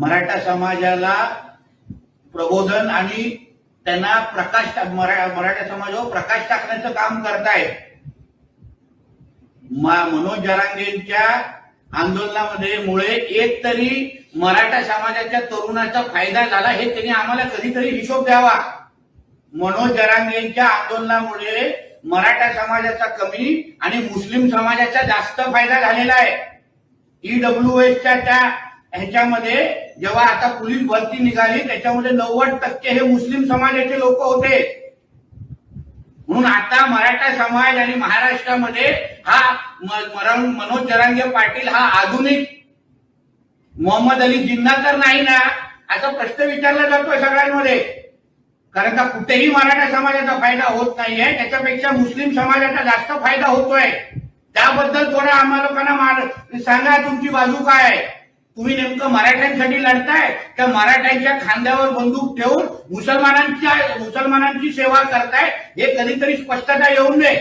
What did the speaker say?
मराठा समाजाला प्रबोधन आणि त्यांना प्रकाश मराठा समाजावर प्रकाश टाकण्याचं काम करतायत. मनोज जरांगेंच्या आंदोलनामध्ये मुळे एक तरी मराठा समाजाच्या तरुणाचा फायदा झाला हे त्यांनी आम्हाला कधीतरी हिशोब द्यावा. मनोज जरांगेंच्या आंदोलनामुळे मराठा समाजाचा कमी आणि मुस्लिम समाजाचा जास्त फायदा झालेला आहे. ईडब्ल्यू एसच्या त्या ह्याच्यामध्ये जेव्हा आता पोलीस भरती निघाली त्याच्यामध्ये नव्वद टक्के हे मुस्लिम समाजाचे लोक होते. म्हणून आता मराठा समाज आणि महाराष्ट्रामध्ये हा मनोज जरांगे पाटील हा आधुनिक मोहम्मद अली जिन्ना तर नाही ना असा प्रश्न विचारला जातोय सगळ्यांमध्ये. कारण का कुठेही मराठा समाजाचा फायदा होत नाहीये त्याच्यापेक्षा मुस्लिम समाजाचा जास्त फायदा होतोय. त्याबद्दल थोडा आम्हा लोकांना सांगा तुमची बाजू काय आहे. तुम्ही नेमकं मराठ्यांसाठी लढताय तर मराठ्यांच्या खांद्यावर बंदूक ठेवून मुसलमानांच्या मुसलमानांची सेवा करताय हे कधीतरी स्पष्टता येऊन दे